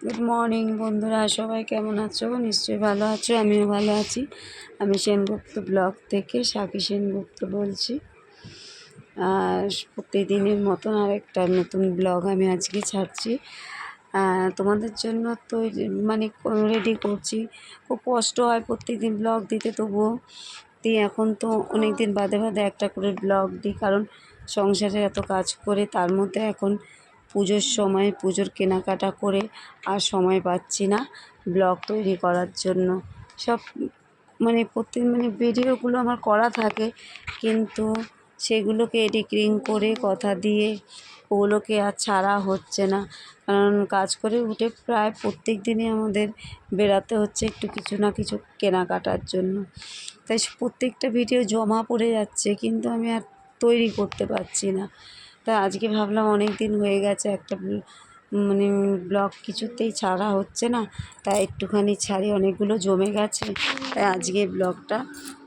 Good morning বন্ধুরা। সবাই কেমন আছো? নিশ্চয়ই ভালো আছো, আমিও ভালো আছি। আমি সেনগুপ্ত ব্লগ থেকে সাকি সেনগুপ্ত বলছি। আর প্রতিদিনের মতন আর একটা নতুন ব্লগ আমি আজকে ছাড়ছি। তোমাদের জন্য তো মানে রেডি করছি। খুব কষ্ট হয় প্রত্যেকদিন ব্লগ দিতে, তবুও দিই এখন তো অনেক দিন বাদে বাদে একটা করে ব্লগ দিই। কারণ সংসারে এত কাজ করে, তার মধ্যে এখন পুজোর সময় পুজোর কেনাকাটা করে আর সময় পাচ্ছি না ব্লগ তৈরি করার জন্য। সব মানে প্রত্যেক মানে ভিডিওগুলো আমার করা থাকে কিন্তু সেগুলোকে এডিটিং করে কথা দিয়ে ওগুলোকে আর ছাড়া হচ্ছে না। কারণ কাজ করে উঠে প্রায় প্রত্যেক দিনই আমাদের বেরাতে হচ্ছে একটু কিছু না কিছু কেনাকাটার জন্য। তাই প্রত্যেকটা ভিডিও জমা পড়ে যাচ্ছে কিন্তু আমি আর তৈরি করতে পারছি না। তাই আজকে ভাবলাম অনেক দিন হয়ে গেছে, একটা মানে ব্লগ কিছুতেই ছাড়া হচ্ছে না। তাই একটুখানি ছাড়ি, অনেকগুলো জমে গেছে। তাই আজকে ব্লগটা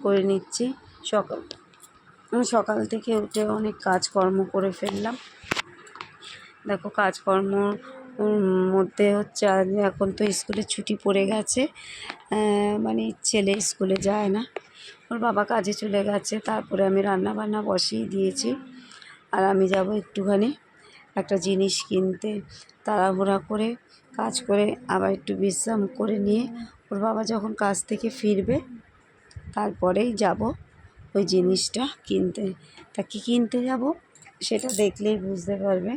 করে নিচ্ছি সকাল সকাল থেকে উঠে অনেক কাজকর্ম করে ফেললাম। দেখো কাজকর্ম মধ্যে হচ্ছে এখন তো স্কুলে ছুটি পড়ে গেছে। মানে ছেলে স্কুলে যায় না। ওর বাবা কাজে চলে গেছে, তারপরে আমি রান্না বান্না বসিয়ে দিয়েছি। আর আমি যাব একটুখানি একটা জিনিস কিনতে। তাড়াহুড়া করে কাজ করে আবার একটু বিশ্রাম করে নিয়ে ওর বাবা যখন কাজ থেকে ফিরবে, তারপরেই যাব ওই জিনিসটা কিনতে। তা কী কিনতে যাব সেটা দেখলেই বুঝতে পারবে।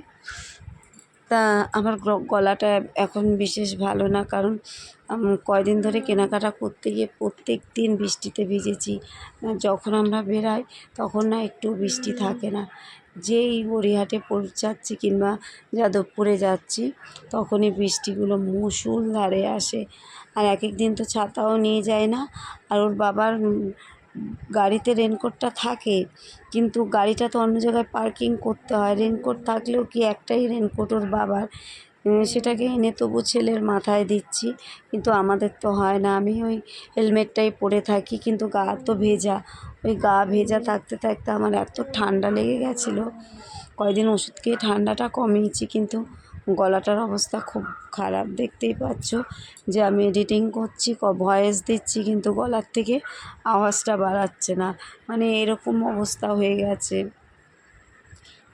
তা আমার গলাটা এখন বিশেষ ভালো না। কারণ কয়দিন ধরে কেনাকাটা করতে গিয়ে প্রত্যেক দিন বৃষ্টিতে ভিজেছি। যখন আমরা বেরাই তখন না একটু বৃষ্টি থাকে না। যেই গড়িয়াহাটে পৌঁছাচ্ছি কিংবা যাদবপুরে যাচ্ছি তখনই বৃষ্টিগুলো মুসুল মুষলধারে আসে। আর এক এক দিন তো ছাতাও নিয়ে যায় না। আর ওর বাবার গাড়িতে রেনকোটটা থাকে, কিন্তু গাড়িটা তো অন্য জায়গায় পার্কিং করতে হয়। রেনকোট থাকলেও কি একটাই রেনকোট ওর বাবার? সেটাকে এনে তবু ছেলের মাথায় দিচ্ছি, কিন্তু আমাদের তো হয় না। আমি ওই হেলমেটটাই পরে থাকি, কিন্তু গা তো ভেজা। ওই গা ভেজা থাকতে থাকতে আমার এত ঠান্ডা লেগে গেছিল। কয়দিন ওষুধ খেয়ে ঠান্ডাটা কমিয়েছি, কিন্তু গলাটার অবস্থা খুব খারাপ, দেখতেই পাচ্ছ যে আমি এডিটিং করছি, ক ভয়েস দিচ্ছি, কিন্তু গলার থেকে আওয়াজটা বাড়াচ্ছে না। মানে এরকম অবস্থা হয়ে গেছে।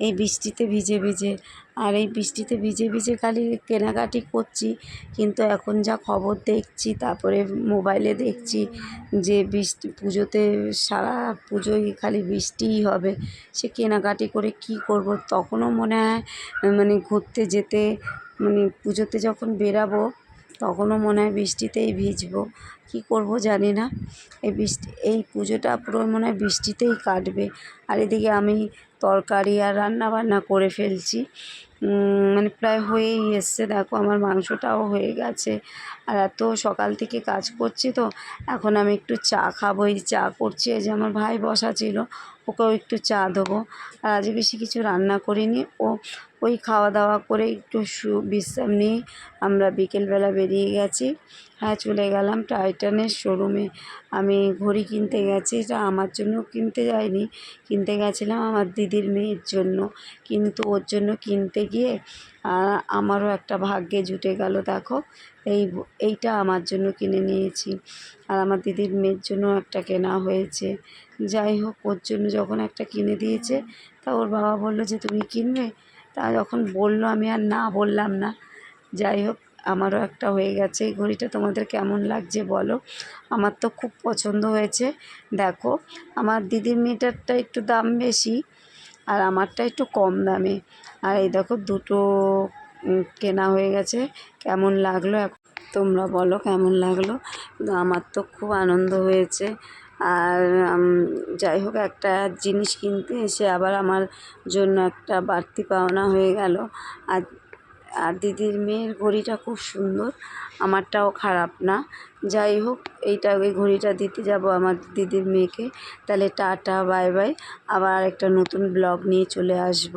এই বৃষ্টিতে ভিজে ভিজে আর এই বৃষ্টিতে ভিজে ভিজে খালি কেনাকাটি করছি, কিন্তু এখন যা খবর দেখছি, তারপরে মোবাইলে দেখছি যে বৃষ্টি, পুজোতে সারা পুজোয় খালি বৃষ্টিই হবে, সে কেনাকাটি করে কি করব? তখনও মনে হয় মানে ঘুরতে যেতে মানে পুজোতে যখন বেরাবো, তখনও মনে হয় বৃষ্টিতেই ভিজবো, কী করব জানি না। এই বৃষ্টি, এই পুজোটা পুরো মনে হয় বৃষ্টিতেই কাটবে। আর এদিকে আমি তরকারি আর রান্নাবান্না করে ফেলছি। মানে প্রায় হয়েই এসছে। দেখো, আমার মাংসটাও হয়ে গেছে। আর এত সকাল থেকে কাজ করছি তো, এখন আমি একটু চা খাব। এই চা করছি, এই যে আমার ভাই বসা ছিল, ওকেও একটু চা দেবো। আর আজ বেশি কিছু রান্না করিনি। ও, ওই খাওয়া দাওয়া করে একটু সু বিশ্রাম নিয়ে আমরা বিকেলবেলা বেরিয়ে গেছি। হ্যাঁ চলে গেলাম টাইটানের শোরুমে। আমি ঘড়ি কিনতে গেছি, এটা আমার জন্য কিনতে যাইনি। কিনতে গেছিলাম আমার দিদির মেয়ের জন্য। কিন্তু ওর জন্য কিনতে গিয়ে আমারও একটা ভাগ্যে জুটে গেল, দেখো। এই, এইটা আমার জন্য কিনে নিয়েছি। আর আমার দিদির মেয়ের জন্য একটা কেনা হয়েছে। যাই হোক, ওর জন্য যখন একটা কিনে দিয়েছে, তা ওর বাবা বলল যে, তুমি কিনবে? তা যখন বলল, আমি আর না বললাম না। যাই হোক, আমারও একটা হয়ে গেছে। এই ঘড়িটা তোমাদের কেমন লাগছে বলো? আমার তো খুব পছন্দ হয়েছে। দেখো, আমার দিদির মেয়েটারটা একটু দাম বেশি। আর আমারটা একটু কম দামে। আর এই দেখো দুটো কেনা হয়ে গেছে। কেমন লাগল তোমরা বলো কেমন লাগল? আমার তো খুব আনন্দ হয়েছে। আর যাই হোক, একটা জিনিস কিনতে এসে আবার আমার জন্য একটা বাড়তি পাওনা হয়ে গেল। আর আর দিদির মেয়ের ঘড়িটা খুব সুন্দর, আমারটাও খারাপ না। যাই হোক, এইটা ওই ঘড়িটা দিতে যাব আমার দিদির মেয়েকে। তাহলে টাটা, বাই বাই। আবার একটা নতুন ব্লগ নিয়ে চলে আসব।